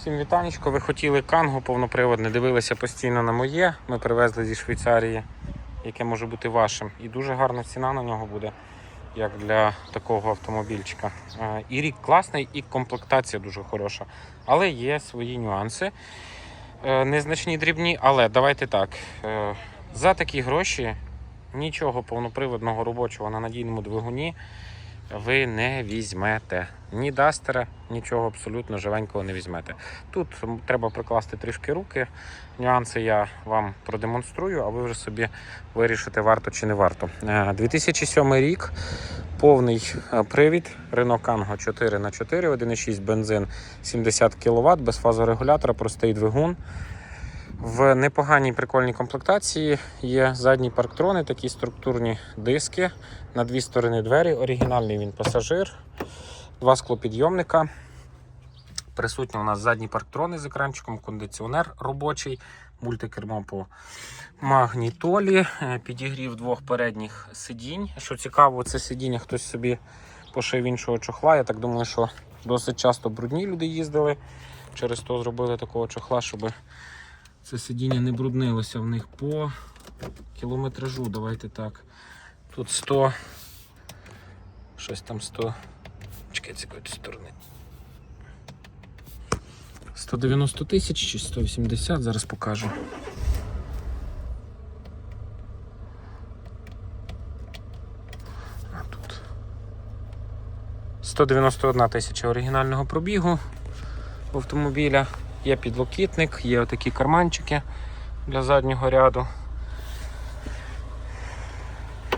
Всім вітанечко. Ви хотіли канго повноприводне, дивилися постійно на моє. Ми привезли зі Швейцарії, яке може бути вашим. І дуже гарна ціна на нього буде, як для такого автомобільчика. Е, І рік класний, і комплектація дуже хороша. Але є свої нюанси. Е, Незначні дрібні, але давайте так. е, За такі гроші нічого повноприводного робочого на надійному двигуні ви не візьмете. Ні дастера, нічого абсолютно живенького не візьмете. Тут треба прикласти трішки руки. Нюанси я вам продемонструю, а ви вже собі вирішите, варто чи не варто. Е, 2007 рік, повний е, привід Renault Kangoo 4х4, 1,6 бензин 70 кВт, без фазорегулятора, простий двигун. В непоганій прикольній комплектації є задні парктрони, такі структурні диски на дві сторони двері. Оригінальний він пасажир, два склопідйомника. Присутні у нас задні парктрони з екранчиком, кондиціонер робочий, мультикермо по магнітолі, е, підігрів двох передніх сидінь. Що цікаво, це сидіння хтось собі пошив іншого чохла. Я так думаю, що досить часто брудні люди їздили. Через то зробили такого чохла, щоб це сидіння не бруднилося в них по кілометражу. Давайте так. Тут 100. Щось там 100. Чекай, з якої сторони. 190 тисяч чи 180, зараз покажу. А тут 191 тисяча оригінального пробігу автомобіля. Є підлокітник, є отакі карманчики для заднього ряду.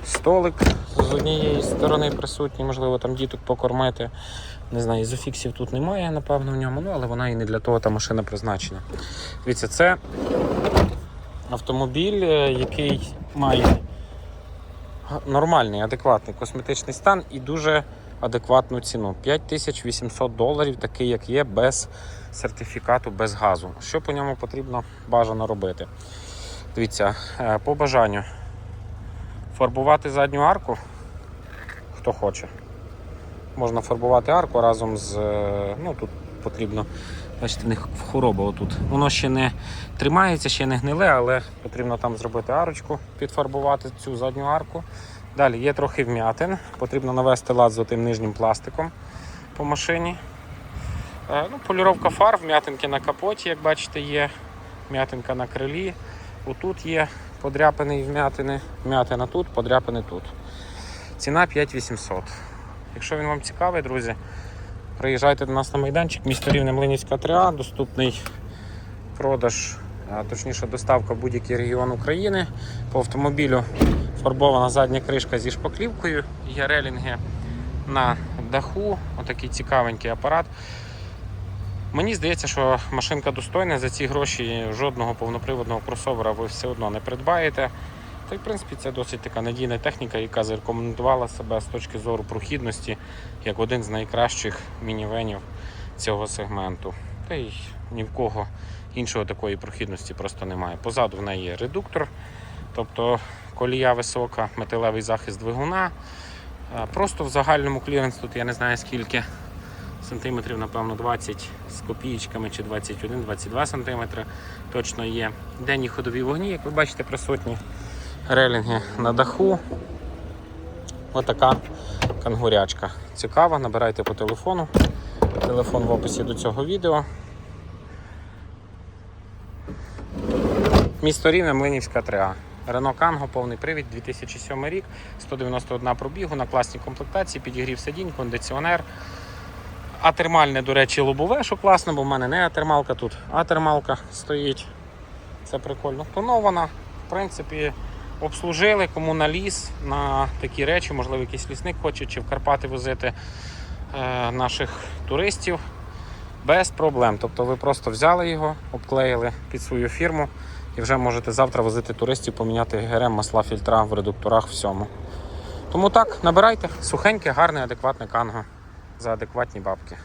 Столик з однієї сторони присутній, можливо, там діток покормити. Не знаю, ізофіксів тут немає, напевно, в ньому, ну, але вона і не для того та машина призначена. Дивіться, це автомобіль, е, який має нормальний, адекватний косметичний стан і дуже адекватну ціну. 5800 доларів, такий як є, без сертифікату, без газу. Що по ньому потрібно бажано робити? Дивіться, е, по бажанню фарбувати задню арку, хто хоче. Можна фарбувати арку разом з. е, Ну, тут потрібно, бачите, в них хвороба отут. Воно ще не тримається, ще не гниле, але потрібно там зробити арочку, підфарбувати цю задню арку. Далі є трохи вм'ятин, потрібно навести лад з тим нижнім пластиком по машині. Е, Ну, поліровка фар, вм'ятинки на капоті, як бачите, є. Вм'ятинка на крилі. Отут є подряпини і вм'ятини. Вм'ятина тут, подряпини тут. Ціна 5800. Якщо він вам цікавий, друзі, приїжджайте до нас на майданчик, місто Рівне Млинівська 3А, доступний продаж, точніше доставка в будь-який регіон України. По автомобілю фарбована задня кришка зі шпаклівкою, є релінги на даху, отакий цікавенький апарат. Мені здається, що машинка достойна за ці гроші жодного повноприводного кросовера ви все одно не придбаєте. Та й в принципі це досить така надійна техніка, яка зарекомендувала себе з точки зору прохідності як один з найкращих мінівенів цього сегменту. Та й ні в кого іншого такої прохідності просто немає. Позаду в неї є редуктор, тобто колія висока, металевий захист двигуна. Е, Просто в загальному кліренс тут я не знаю скільки сантиметрів, напевно, 20 з копієчками чи 21-22 сантиметри точно є. Денні ходові вогні, як ви бачите, присутні релінги на даху. Отака кангурячка. Цікава, набирайте по телефону. Телефон в описі до цього відео. Місто Рівне, Млинівська 3А. Рено Канго, повний привід, 2007 рік, 191 пробігу на класній комплектації, підігрів сидінь, кондиціонер. Атермальне, до речі, лобове, що класно, бо в мене не атермалка тут, атермалка стоїть. Це прикольно. Тонована, в принципі, обслужили, кому на ліс, на такі речі, можливо, якийсь лісник хоче чи в Карпати возити е, наших туристів. Без проблем. Тобто ви просто взяли його, обклеїли під свою фірму і вже можете завтра возити туристів, поміняти ГРМ, масла, фільтра в редукторах, всьому. Тому так, набирайте сухеньке, гарне, адекватне канго за адекватні бабки.